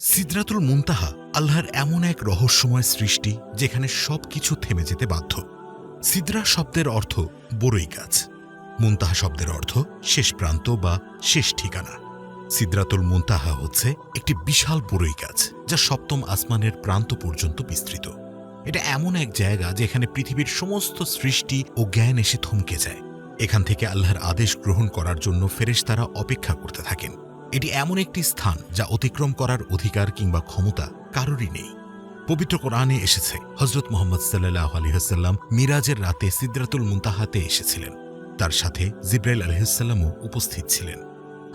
সিদরাতুল মুনতাহা আল্লাহর এমন এক রহস্যময় সৃষ্টি যেখানে সবকিছু থেমে যেতে বাধ্য। সিদরা শব্দের অর্থ বড়ই গাছ মুনতাহা শব্দের অর্থ শেষ প্রান্ত বা শেষ ঠিকানা। সিদরাতুল মুনতাহা হচ্ছে একটি বিশাল বড়ই গাছ যা সপ্তম আসমানের প্রান্ত পর্যন্ত বিস্তৃত। এটা এমন এক জায়গা যেখানে পৃথিবীর সমস্ত সৃষ্টি ও জ্ঞান এসে থমকে যায়। এখান থেকে আল্লাহর আদেশ গ্রহণ করার জন্য ফেরেশ তারা অপেক্ষা করতে থাকেন। এটি এমন একটি স্থান যা অতিক্রম করার অধিকার কিংবা ক্ষমতা কারোরই নেই। পবিত্র কোরআনে এসেছে হজরত মোহাম্মদ সাল্লাহ আলহিহাল্লাম মিরাজের রাতে সিদ্রাতুল মুন্তাহাতে এসেছিলেন। তার সাথে জিব্রাইল আলহিহাল্লামও উপস্থিত ছিলেন।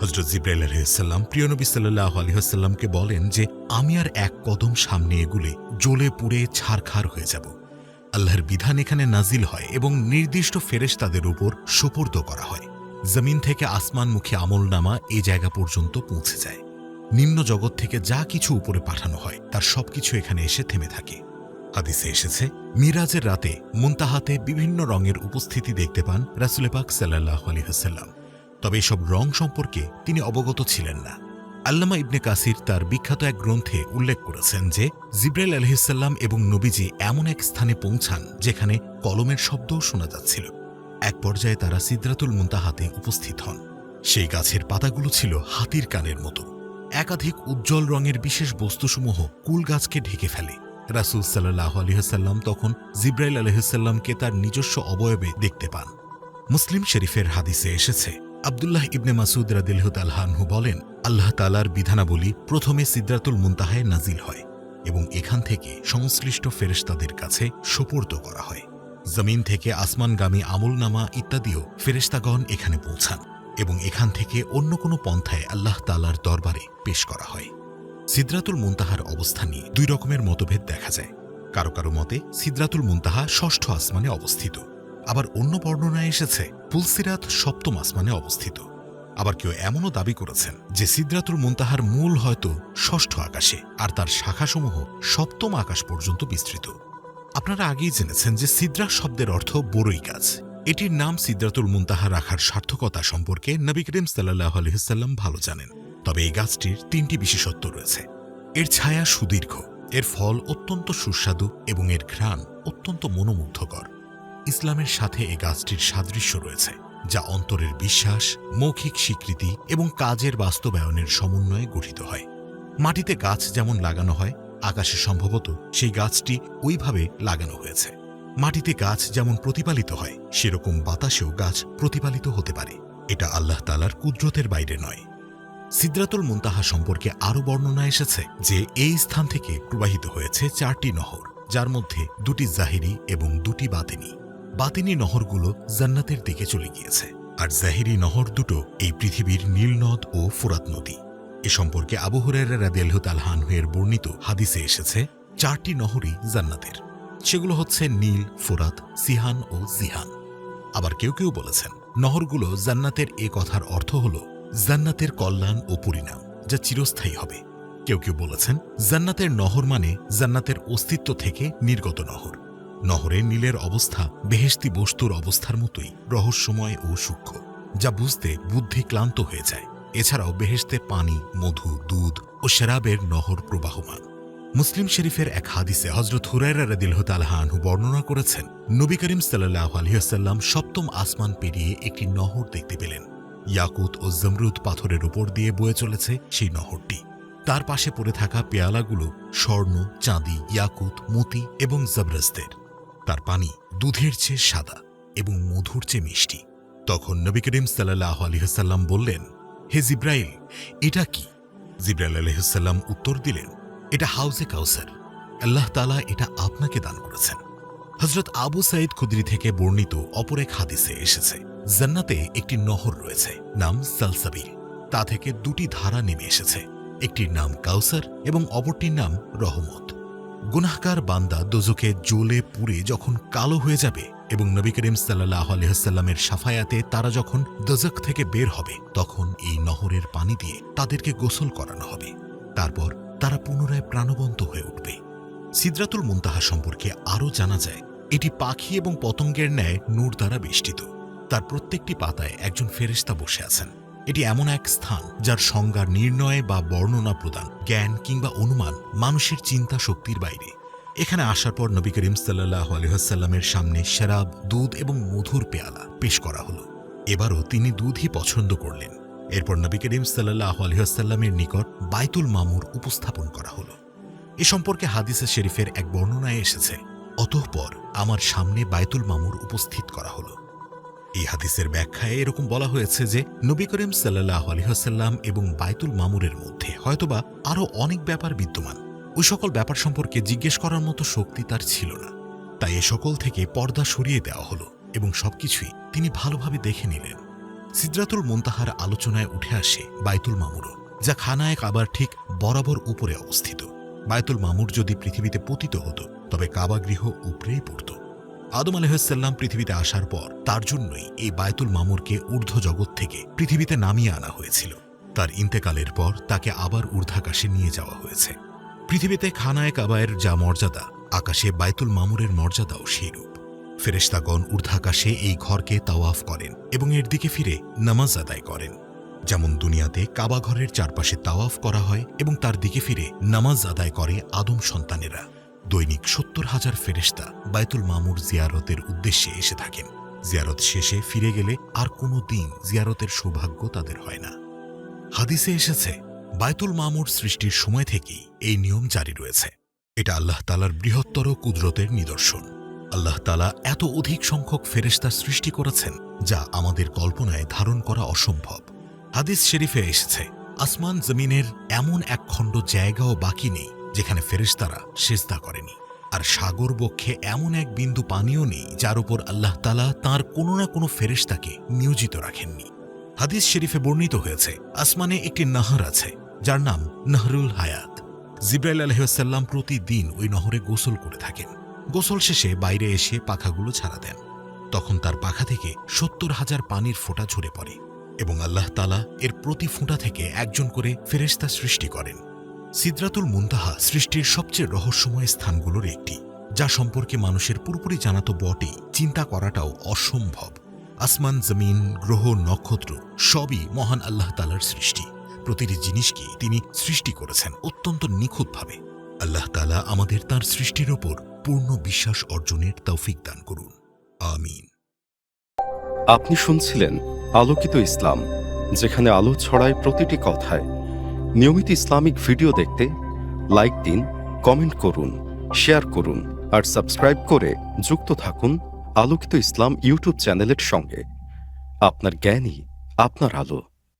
হজরত জিব্রাইল আলহিহাল্লাম প্রিয়নবী সাল্লাহ আলহিহাল্লামকে বলেন যে, আমি আর এক কদম সামনে এগুলে জ্বলে পুড়ে ছারখার হয়ে যাব। আল্লাহর বিধান এখানে নাজিল হয় এবং নির্দিষ্ট ফেরেশ তাদের উপর সুপর্দ করা হয়। জমিন থেকে আসমানমুখী আমলনামা এই জায়গা পর্যন্ত পৌঁছে যায়। নিম্ন জগৎ থেকে যা কিছু উপরে পাঠানো হয়, তার সবকিছু এখানে এসে থেমে থাকে। হাদিসে এসেছে, মিরাজের রাতে মুন্তাহাতে বিভিন্ন রঙের উপস্থিতি দেখতে পান রাসুলে পাক সাল্লাহ আলহিহাল্লাম তবে এসব রং সম্পর্কে তিনি অবগত ছিলেন না। আল্লামা ইবনে কাসির তার বিখ্যাত এক গ্রন্থে উল্লেখ করেছেন যে, জিব্রাইল আলহিসাল্লাম এবং নবীজি এমন এক স্থানে পৌঁছান, যেখানে কলমের শব্দও শোনা যাচ্ছিল। এক পর্যায়ে তারা সিদ্রাতুল মুন্তাহাতে উপস্থিত হন। সেই গাছের পাতাগুলো ছিল হাতির কানের মতো। একাধিক উজ্জ্বল রঙের বিশেষ বস্তুসমূহ কুল গাছকে ঢেকে ফেলে। রাসুল সাল্লাহ আলহিহাল্লাম তখন জিব্রাইল আলহিসাল্লামকে তার নিজস্ব অবয়বে দেখতে পান। মুসলিম শরীফের হাদিসে এসেছে, আবদুল্লাহ ইবনে মাসুদ রাদিলহুত আলহানহু বলেন, আল্লাহ তালার বিধানাবলী প্রথমে সিদ্রাতুল মুন্তাহায় নাজিল হয় এবং এখান থেকে সংশ্লিষ্ট ফেরেশতাদের কাছে সোপর্দ করা হয়। জমিন থেকে আসমানগামী আমলনামা ইত্যাদিও ফেরেশতাগণ এখানে পৌঁছান এবং এখান থেকে অন্য কোনো পন্থায় আল্লাহ তালার দরবারে পেশ করা হয়। সিদ্রাতুল মুন্তাহার অবস্থান নিয়ে দুই রকমের মতভেদ দেখা যায়। কারও কারও মতে সিদ্রাতুল মুন্তাহা ষষ্ঠ আসমানে অবস্থিত। আবার অন্য বর্ণনায় এসেছে, পুলসিরাত সপ্তম আসমানে অবস্থিত। আবার কেউ এমনও দাবি করেছেন যে সিদ্রাতুল মুন্তাহার মূল হয়তো ষষ্ঠ আকাশে, আর তার শাখাসমূহ সপ্তম আকাশ পর্যন্ত বিস্তৃত। আপনারা আগেই জেনেছেন যে সিদ্রা শব্দের অর্থ বড়ই গাছ এটির নাম সিদ্রাতুল মুন্তাহা রাখার সার্থকতা সম্পর্কে নবী করিম সাল্লাহ আলহিসাল্লাম ভালো জানেন। তবে এই গাছটির তিনটি বিশেষত্ব রয়েছে। এর ছায়া সুদীর্ঘ, এর ফল অত্যন্ত সুস্বাদু এবং এর ঘ্রাণ অত্যন্ত মনোমুগ্ধকর। ইসলামের সাথে এ গাছটির সাদৃশ্য রয়েছে, যা অন্তরের বিশ্বাস, মৌখিক স্বীকৃতি এবং কাজের বাস্তবায়নের সমন্বয়ে গঠিত হয়। মাটিতে গাছ যেমন লাগানো হয় আকাশে সম্ভবত সেই গাছটি ওইভাবে লাগানো হয়েছে। মাটিতে গাছ যেমন প্রতিপালিত হয়, সেরকম বাতাসেও গাছ প্রতিপালিত হতে পারে। এটা আল্লাহ তালার কুদরতের বাইরে নয়। সিদ্রাতুল মুন্তাহা সম্পর্কে আরও বর্ণনা এসেছে যে, এই স্থান থেকে প্রবাহিত হয়েছে চারটি নহর, যার মধ্যে দুটি জাহিরি এবং দুটি বাতিনি। বাতিনি নহরগুলো জান্নাতের দিকে চলে গিয়েছে, আর জাহিরি নহর দুটো এই পৃথিবীর নীলনদ ও ফুরাত নদী। এ সম্পর্কে আবু হুরায়রা রাদিয়াল্লাহু বর্ণিত হাদিসে এসেছে, চারটি নহরই জান্নাতের। সেগুলো হচ্ছে নীল, ফুরাত, সিহান ও জিহান। আবার কেউ কেউ বলেছেন, নহরগুলো জান্নাতের এ কথার অর্থ হল জান্নাতের কল্যাণ ও পরিণাম, যা চিরস্থায়ী হবে। কেউ কেউ বলেছেন, জান্নাতের নহর মানে জান্নাতের অস্তিত্ব থেকে নির্গত নহর। নহরে নীলের অবস্থা বেহেশতি বস্তুর অবস্থার মতোই রহস্যময় ও সূক্ষ্ম, যা বুঝতে বুদ্ধি ক্লান্ত হয়ে যায়। এছাড়াও বেহেশতে পানি, মধু, দুধ ও শেরাবের নহর প্রবাহমান। মুসলিম শরীফের এক হাদিসে হজরত হুরায়রা রদিল্হ তালহানহু বর্ণনা করেছেন, নবী করিম সাল্লাহ আলহিহাল্লাম সপ্তম আসমান পেরিয়ে একটি নহর দেখতে পেলেন। ইয়াকুত ও জমরুদ পাথরের উপর দিয়ে বয়ে চলেছে সেই নহরটি। তার পাশে পড়ে থাকা পেয়ালাগুলো স্বর্ণ, চাঁদি, ইয়াকুত, মতি এবং জবরস্তের তার পানি দুধের চেয়ে সাদা এবং মধুর চেয়ে মিষ্টি। তখন নবী করিম সাল্লাহ আলহিহাল্লাম বললেন হে জিব্রাইল, এটা কি? জিব্রাইল আলহিহাল্লাম উত্তর দিলেন, এটা হাউজে কাউসার। আল্লাহ তালা এটা আপনাকে দান করেছেন। হজরত আবু সাইদ খুদরি থেকে বর্ণিত অপর এক হাদিসে এসেছে, জান্নাতে একটি নহর রয়েছে, নাম সালসাবিল। তা থেকে দুটি ধারা নেমে এসেছে, একটির নাম কাউসার এবং অপরটির নাম রহমত। গুনাহকার বান্দা দোজকে জ্বলে পুড়ে যখন কালো হয়ে যাবে এবং নবী করিম সাল্লাহ আলহামের সাফায়াতে তারা যখন দজক থেকে বের হবে, তখন এই নহরের পানি দিয়ে তাদেরকে গোসল করানো হবে। তারপর তারা পুনরায় প্রাণবন্ত হয়ে উঠবে। সিদ্রাতুল মুন্তাহা সম্পর্কে আরও জানা যায়, এটি পাখি এবং পতঙ্গের ন্যায় নূর দ্বারা বেষ্টিত। তার প্রত্যেকটি পাতায় একজন ফেরেস্তা বসে আছেন। এটি এমন এক স্থান যার সংজ্ঞা নির্ণয় বা বর্ণনা প্রদান, জ্ঞান কিংবা অনুমান মানুষের চিন্তা শক্তির বাইরে। এখানে আসার পর নবী করিম সাল্লাহ আলহাসাল্লামের সামনে শরাব দুধ এবং মধুর পেয়ালা পেশ করা হলো। এবারও তিনি দুধই পছন্দ করলেন। এরপর নবী করিম সাল্লাহ আলহাসাল্লামের নিকট বাইতুল মামুর উপস্থাপন করা হলো। এ সম্পর্কে হাদিসে শরীফের এক বর্ণনায় এসেছে, অতঃপর আমার সামনে বাইতুল মামুর উপস্থিত করা হলো। এই হাদিসের ব্যাখ্যায় এরকম বলা হয়েছে যে, নবী করিম সাল্লাহ আলহাসাল্লাম এবং বাইতুল মামুরের মধ্যে হয়তোবা আরও অনেক ব্যাপার বিদ্যমান। ওই সকল ব্যাপার সম্পর্কে জিজ্ঞেস করার মতো শক্তি তার ছিল না। তাই এ সকল থেকে পর্দা সরিয়ে দেওয়া হলো এবং সবকিছুই তিনি ভালোভাবে দেখে নিলেন। সিদ্রাতুল মুন্তাহার আলোচনায় উঠে আসে বাইতুল মামুরও, যা খানায় কাবার ঠিক বরাবর উপরে অবস্থিত। বায়তুল মামুর যদি পৃথিবীতে পতিত হতো, তবে কাবাগৃহ উপরেই পড়ত। আদম আলহাম পৃথিবীতে আসার পর তার জন্যই এই বায়তুল মামুরকে ঊর্ধ্ব জগৎ থেকে পৃথিবীতে নামিয়ে আনা হয়েছিল। তার ইন্তেকালের পর তাকে আবার ঊর্ধ্বাকাশে নিয়ে যাওয়া হয়েছে। পৃথিবীতে খানায় কাবায়ের যা মর্যাদা, আকাশে বায়তুল মামুরের মর্যাদাও সেইরূপ। ফেরেশতাগণ ঊর্ধ্বাকাশে এই ঘরকে তাওয়াফ করেন এবং এর দিকে ফিরে নামাজ আদায় করেন। যেমন দুনিয়াতে কাবা ঘরের চারপাশে তাওয়াফ করা হয় এবং তার দিকে ফিরে নামাজ আদায় করে আদম সন্তানেরা। দৈনিক সত্তর হাজার ফেরেশতা বায়তুল মামুর জিয়ারতের উদ্দেশ্যে এসে থাকেন। জিয়ারত শেষে ফিরে গেলে আর কোনো দিন জিয়ারতের সৌভাগ্য তাদের হয় না। হাদিসে এসেছে বায়তুল মামুর সৃষ্টির সময় থেকেই এই নিয়ম জারি রয়েছে। এটা আল্লাহ তালার বৃহত্তর কুদরতের নিদর্শন। আল্লাহ তালা এত অধিক সংখ্যক ফেরেশতা সৃষ্টি করেছেন, যা আমাদের কল্পনায় ধারণ করা অসম্ভব। হাদিস শরীফে এসেছে, আসমান জমিনের এমন এক খণ্ড জায়গাও বাকি নেই যেখানে ফেরেশতারা সেজদা করেনি। আর সাগর বক্ষে এমন এক বিন্দু পানিও নেই, যার উপর আল্লাহ তালা তার কোনো না কোনো ফেরেশতাকে নিয়োজিত রাখেননি। হাদিস শরীফে বর্ণিত হয়েছে, আসমানে একটি নাহর আছে, যার নাম নাহরুল হায়াত। জিব্রাইল আলহাম প্রতিদিন ওই নহরে গোসল করে থাকেন। গোসল শেষে বাইরে এসে পাখাগুলো ছাড়া দেন। তখন তার পাখা থেকে সত্তর হাজার পানির ফোঁটা ঝরে পড়ে এবং আল্লাহ তালা এর প্রতি ফোঁটা থেকে একজন করে ফেরেশতা সৃষ্টি করেন। সিদ্রাতুল মুন্তাহা সৃষ্টির সবচেয়ে রহস্যময় স্থানগুলোর একটি, যা সম্পর্কে মানুষের পুরোপুরি জানা তো বটেই চিন্তা করাটাও অসম্ভব। আসমান, জমিন, গ্রহ, নক্ষত্র, সবই মহান আল্লাহ তালার সৃষ্টি। প্রতিটি জিনিসকে তিনি সৃষ্টি করেছেন অত্যন্ত নিখুঁতভাবে। আল্লাহ তালা আমাদের তার সৃষ্টির ওপর পূর্ণ বিশ্বাস অর্জনের তৌফিক দান করুন। আমিন। আপনি শুনছিলেন আলোকিত ইসলাম, যেখানে আলো ছড়ায় প্রতিটি কথায়। নিয়মিত ইসলামিক ভিডিও দেখতে লাইক দিন, কমেন্ট করুন, শেয়ার করুন আর সাবস্ক্রাইব করে যুক্ত থাকুন আলোকিত ইসলাম ইউটিউব চ্যানেলের সঙ্গে। আপনার জ্ঞানই আপনার আলো।